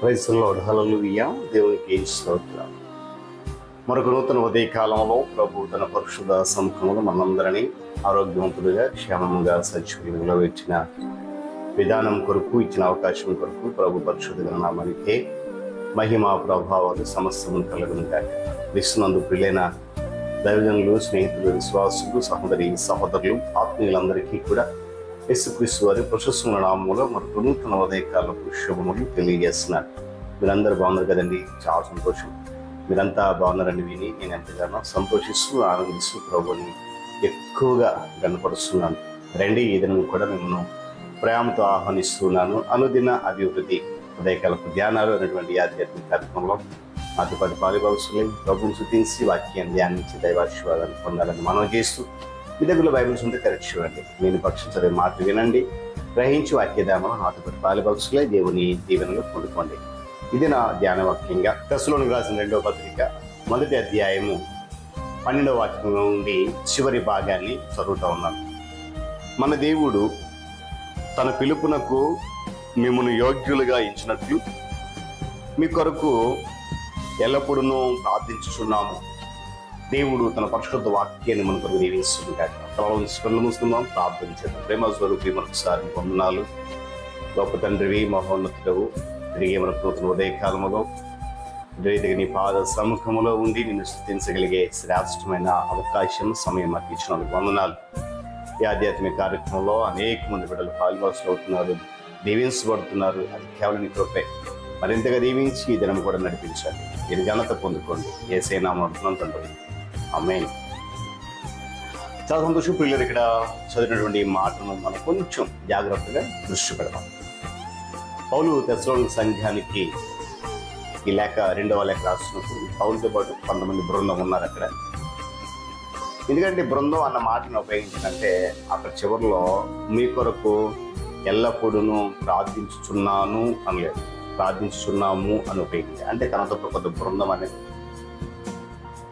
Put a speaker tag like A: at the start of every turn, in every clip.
A: ప్రైస్లో హలలుయ్య దేవునికి స్తోత్రం మరొక నూతన ఉదయ కాలంలో ప్రభు తన పరిశుద్ధ సముఖంలో మనందరినీ ఆరోగ్యవంతులుగా క్షేమంగా సచివులుగా ఇచ్చిన విధానం కొరకు ఇచ్చిన అవకాశం కొరకు ప్రభు పరిశుద్ధ నామానికే మహిమా ప్రభావాలు సమస్తము కలుగునుగా విష్ణునందు ప్రిలైన దైవజనులు స్నేహితులు విశ్వాసులు సహోదరి సహోదరులు ఆత్మీయులందరికీ కూడా యేసుక్రీస్తు వారి ప్రశస్తమైన నామంలో మరొక నూతన ఉదయకాలకు శుభములు తెలియజేస్తున్నారు మీరందరూ బాగున్నారు కదండి? చాలా సంతోషం. మీరంతా బాగున్నారని విని నేను ఎంతగానో సంతోషిస్తూ ఆనందిస్తూ ప్రభుని ఎక్కువగా గనపరుస్తున్నాను రండి ఈ దినం కూడా మిమ్మల్ని ప్రేమతో ఆహ్వానిస్తున్నాను. అనుదిన అభివృద్ధి ఉదయకాలపు ధ్యానాలు అనేటువంటి ఆధ్యాత్మిక కార్యక్రమంలో మాతో పాటు పాలుభాగస్సులు ప్రభుని శుద్ధించి వాక్యాన్ని ధ్యానించి దైవాశీర్వాదాన్ని పొందాలని మనం చేస్తూ మీ దగ్గరలో బైబిల్స్ ఉంటే తెరచి చూడండి. నేను పక్షం మాట వినండి. గ్రహించి వాక్యధామను నాతో పాటు పాలుభాగస్సులే దేవుని దీవెనలు పొందుకోండి. ఇది నా ధ్యాన వాక్యంగా దశలోని రాసిన రెండవ పత్రిక మొదటి అధ్యాయము పన్నెండవ వాక్యంలో నుండి చివరి భాగాన్ని చదువుతూ ఉన్నాను. మన దేవుడు తన పిలుపునకు మిమ్మల్ని యోగ్యులుగా ఇచ్చినట్లు మీ కొరకు ఎల్లప్పుడూ ప్రార్థించుచున్నాము. దేవుడు తన పరిశుద్ధ వాక్యాన్ని మనకు దీవిస్తుంటాడు తలలో కళ్ళు మూసుకుందాం. ప్రార్థన చేద్దాం. ప్రేమ స్వరూపి మనకుసారి వందనాలు. గొప్ప తండ్రివి మహోన్నతుడవు తిరిగి మన నూతన ఉదయకాలములో. రీతిగా నీ పాద సముఖములో ఉండి నిన్ను స్థుతించగలిగే శ్రేష్టమైన అవకాశం సమయం మాకు ఇచ్చినందుకు వందనాలు. ఈ ఆధ్యాత్మిక కార్యక్రమంలో అనేక మంది బిడ్డలు పాల్గొనలు అవుతున్నారు దీవించబడుతున్నారు. అది కేవలం కృపే. మరింతగా దీవించి ఈ దినం కూడా నడిపించాలి ఇది ఘనత పొందుకోండి. ఏసైనా అడుగుతున్నాం తండ్రి. అమ్మాయి చాలా సంతోషం పిల్లలు ఇక్కడ చదివినటువంటి మాటను మనం కొంచెం జాగ్రత్తగా దృష్టి పెడతాం పౌలు తెసలోని సంఘానికి ఈ లేఖ రెండవ లేఖ రాస్తున్నప్పుడు పౌలతో పాటు కొంతమంది బృందం ఉన్నారు అక్కడ. ఎందుకంటే బృందం అన్న మాటను ఉపయోగించినంటే అక్కడ చివరిలో మీ కొరకు ఎల్లప్పుడూ ప్రార్థించుచున్నాను అనలేదు. ప్రార్థించుచున్నాము అని ఉపయోగించారు. అంటే తనతో కొంత బృందం అనేది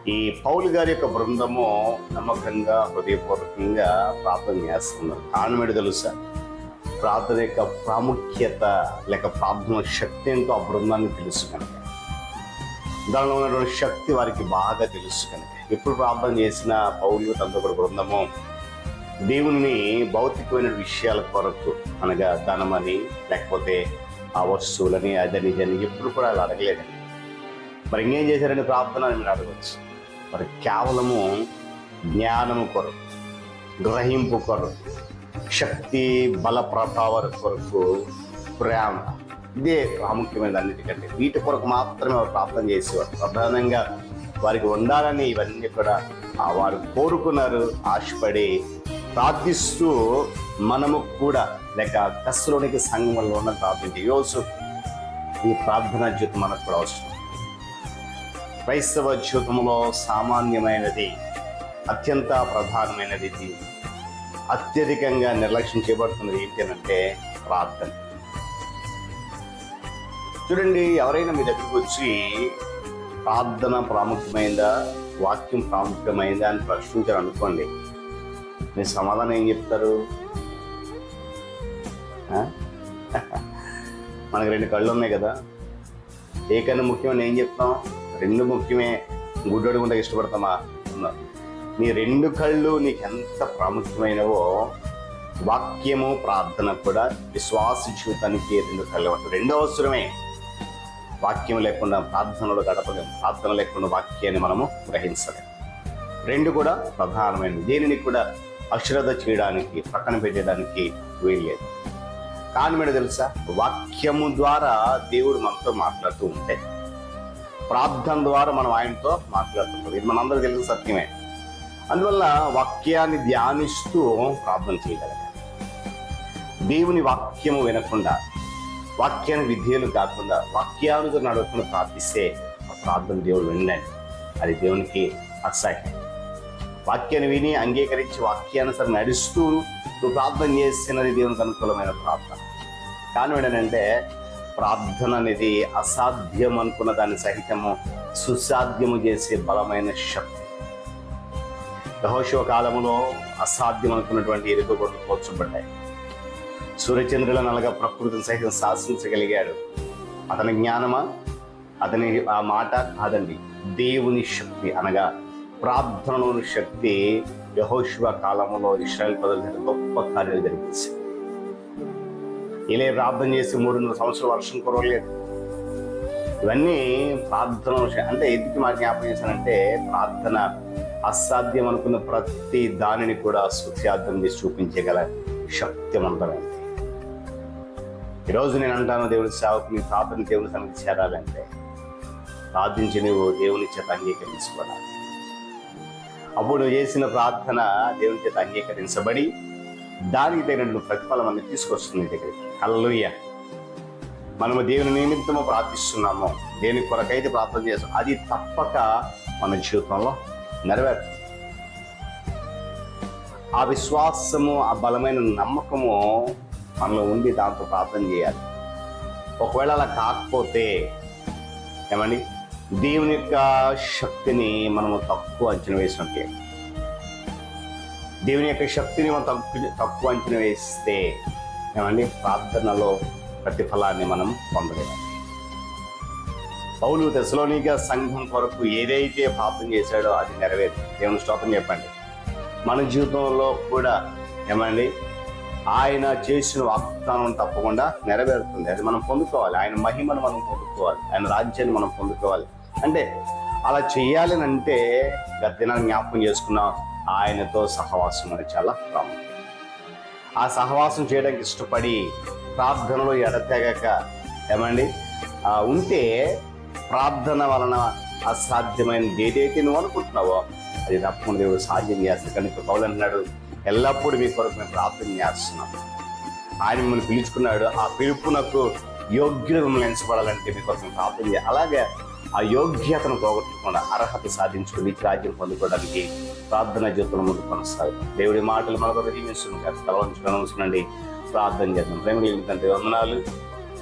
A: ఈ పౌలు గారి యొక్క బృందము నమ్మకంగా హృదయపూర్వకంగా ప్రార్థన చేస్తున్నారు. కారణమేడు తెలుసా? ప్రార్థన యొక్క ప్రాముఖ్యత లేక ప్రార్థన శక్తి ఏంటో ఆ బృందానికి తెలుసు కనుక. దానిలో ఉన్నటువంటి శక్తి వారికి బాగా తెలుసు కనుక. ఎప్పుడు ప్రార్థన చేసిన పౌలు తనతో కూడా బృందము దేవుని భౌతికమైన విషయాల కొరకు అనగా ధనమని లేకపోతే ఆ వస్తువులని అదని ఇదని ఎప్పుడు కూడా అలా అడగలేదండి. మరి ఇంకేం చేశారని ప్రార్థన అని మీరు అడగవచ్చు. మరి కేవలము జ్ఞానము కొరకు గ్రహింపు కొరకు శక్తి బల ప్రభావాల కొరకు ప్రేమ. ఇదే ప్రాముఖ్యమైన అన్నిటికంటే వీటి కొరకు మాత్రమే వారు ప్రార్థన చేసేవారు. ప్రధానంగా వారికి ఉండాలని ఇవన్నీ కూడా వారు కోరుకున్నారు ఆశపడి ప్రార్థిస్తూ మనము కూడా లేక కస్సులోనికి సంఘంలో ఉన్న ప్రార్థించే యోసు ఈ ప్రార్థన జీవితం మనకు కూడా అవసరం. క్రైస్తవ జీవితంలో సామాన్యమైనది అత్యంత ప్రధానమైనది ఇది. అత్యధికంగా నిర్లక్ష్యం చేయబడుతున్నది ఏంటి అంటే ప్రార్థన. చూడండి ఎవరైనా మీ దగ్గరికి వచ్చి ప్రార్థన ప్రాముఖ్యమైందా వాక్యం ప్రాముఖ్యమైందా అని ప్రశ్నించారు అనుకోండి మీ సమాధానం ఏం చెప్తారు? మనకు రెండు కళ్ళు ఉన్నాయి కదా. ఏ కన్నా ముఖ్యమని ఏం చెప్తాం? రెండు ముఖ్యమే గుడ్డోడు కూడా ఇష్టపడతామా? అన్నారు నీ రెండు కళ్ళు నీకు ఎంత ప్రాముఖ్యమైనవో వాక్యము ప్రార్థన కూడా విశ్వాస జీవితానికి రెండు కళ్ళు అంటే రెండో అవసరమే వాక్యం లేకుండా ప్రార్థనలో గడపలేము ప్రార్థన లేకుండా వాక్యాన్ని మనము గ్రహించలేము రెండు కూడా ప్రధానమైనవి. దేనిని కూడా అశ్రద్ధ చేయడానికి పక్కన పెట్టడానికి వీల్లేదు. కానీ మీరు తెలుసా? వాక్యము ద్వారా దేవుడు మనతో మాట్లాడుతూ ఉంటే ప్రార్థన ద్వారా మనం ఆయనతో మాట్లాడుతుంటాం. ఇది మనందరికీ తెలిసిన సత్యమే. అందువల్ల వాక్యాన్ని ధ్యానిస్తూ ప్రార్థన చేయగలగాలి. దేవుని వాక్యము వినకుండా వాక్యాన్ని విధేయులు కాకుండా వాక్యానుగా నడుపుకుని ప్రార్థిస్తే ఆ ప్రార్థన దేవుడు వినండి అది దేవునికి అసహ్యం. వాక్యాన్ని విని అంగీకరించి వాక్యానుసరి నడుస్తూ నువ్వు ప్రార్థన చేస్తున్నది దేవునికి అనుకూలమైన ప్రార్థన. కానీ ఏంటంటే ప్రార్థన అనేది అసాధ్యం అనుకున్న దాన్ని సహితము సుసాధ్యము చేసే బలమైన శక్తి. యహోశివ కాలంలో అసాధ్యం అనుకున్నటువంటి ఎరుకగొడ్లు పోల్చబడ్డాయి. సూర్యచంద్రుల నలగా ప్రకృతిని సహితం శాసించగలిగాడు. అతని జ్ఞానమా? అతని ఆ మాట కాదండి దేవుని శక్తి అనగా ప్రార్థనలోని శక్తి యహోశివ కాలంలో ఇస్రాయల్ ప్రజలు గొప్ప కార్యాలు జరిగింది. ఇలా ప్రార్థన చేసి మూడున్నర సంవత్సరాలు వర్షం కురవలేదు. ఇవన్నీ ప్రార్థన అంటే ఎందుకు మా జ్ఞాపకం చేశానంటే ప్రార్థన అసాధ్యం అనుకున్న ప్రతి దానిని కూడా సుఖ్యార్థం చేసి చూపించగల శక్తివంతమైంది ఈరోజు నేను అంటాను దేవుడి సేవకు మీ ప్రార్థన దేవుని సన్నిధి చేరాలంటే ప్రార్థించి నువ్వు దేవుని చేత అంగీకరించుకోవాలి. అప్పుడు నువ్వు చేసిన ప్రార్థన దేవుని చేత అంగీకరించబడి దానికి తగినట్లు ప్రతిఫలం అనేది తీసుకొస్తుంది దగ్గరికి. అల్లుయ్య మనము దేవుని నిమిత్తము ప్రార్థిస్తున్నాము. దేని కొరకైతే ప్రార్థన చేస్తాం అది తప్పక మన జీవితంలో నెరవేరు. ఆ విశ్వాసము ఆ బలమైన నమ్మకము మనలో ఉండి దాంతో ప్రార్థన చేయాలి. ఒకవేళ అలా కాకపోతే ఏమండి? దేవుని యొక్క శక్తిని మనము తక్కువ అంచనా వేసినట్టే. దేవుని యొక్క శక్తిని మనం తక్కువ తక్కువ అంచనా వేస్తే ఏమండి? ప్రార్థనలో ప్రతిఫలాన్ని మనం పొందలేము. పౌలు దశలోనిగా సంఘం కొరకు ఏదైతే ప్రార్థన చేశాడో అది నెరవేరు దేవుని స్తోత్రం చెప్పండి. మన జీవితంలో కూడా ఏమండి? ఆయన చేసిన వాగ్దానం తప్పకుండా నెరవేరుతుంది. అది మనం పొందుకోవాలి. ఆయన మహిమను మనం పొందుకోవాలి. ఆయన రాజ్యాన్ని మనం పొందుకోవాలి. అంటే అలా చేయాలని అంటే గత దినాన్ని జ్ఞాపకం చేసుకున్నాం. ఆయనతో సహవాసం అనేది చాలా ప్రాముఖ్యం. ఆ సహవాసం చేయడానికి ఇష్టపడి ప్రార్థనలో ఎడతెగక ఏమండి? ఉంటే ప్రార్థన వలన అసాధ్యమైనది ఏదైతే నువ్వు అనుకుంటున్నావో అది తప్పకుండా దేవుడు సాధ్యం చేస్తాడు. కానీ పౌలు అంటున్నాడు ఎల్లప్పుడూ మీ కొరకు మేము ప్రార్థన చేస్తున్నాం. ఆయన మిమ్మల్ని పిలుచుకున్నాడు. ఆ పిలుపునకు యోగ్యులు మిమ్మల్ని ఎంచబడాలంటే మీ కొరకు మేము ప్రార్థన చేయాలి. అలాగే ఆ యోగ్యతను పోగొట్టకుండా అర్హత సాధించుకుని నీకు రాజ్యం పొందుకోవడానికి ప్రార్థన జీవితంలో ముందు కొనసాగుతాం. దేవుడి మాటలు మనకు దీవిస్తున్నాం కదా తలవంచుకొని ప్రార్థన చేద్దాం. ప్రేమ తండ్రి వందనాలు.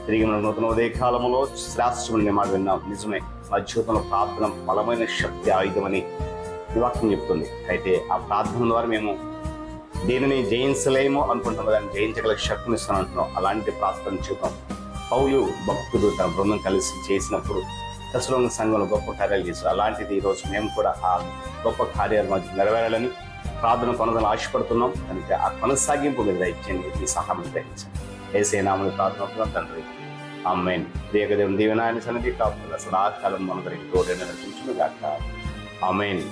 A: తిరిగి మన నూతన ఉదయ కాలంలో శ్రేష్టమైన మాట విన్నాం. నిజమే మా జీవితంలో ప్రార్థన బలమైన శక్తి ఆయుధమని అని వాక్యం చెప్తుంది. అయితే ఆ ప్రార్థన ద్వారా మేము దీనిని జయించలేము అనుకుంటున్నాం దాన్ని జయించగల శక్తిని ఇస్తాను అంటున్నాం అలాంటి ప్రార్థన చూద్దాం. పౌలు భక్తుడు తన బృందం కలిసి చేసినప్పుడు దశలో సంఘంలో గొప్ప కార్యాలు చేశారు. అలాంటిది ఈరోజు మేము కూడా ఆ గొప్ప కార్యాలు మధ్య నెరవేరాలని ప్రార్థన కొనదని ఆశపడుతున్నాం. కనుక ఆ కొనసాగింపు మీద దయచేయండి. మీ సహాయం గ్రహించండి ఏసే నామని ప్రార్థన తండ్రి. అమ్మాయిని ప్రియగదేవం దీవెనాయన సన్నిధి కాకుండా సదాకాలం మనందరికి తోడైన నటించును అమ్మాయిని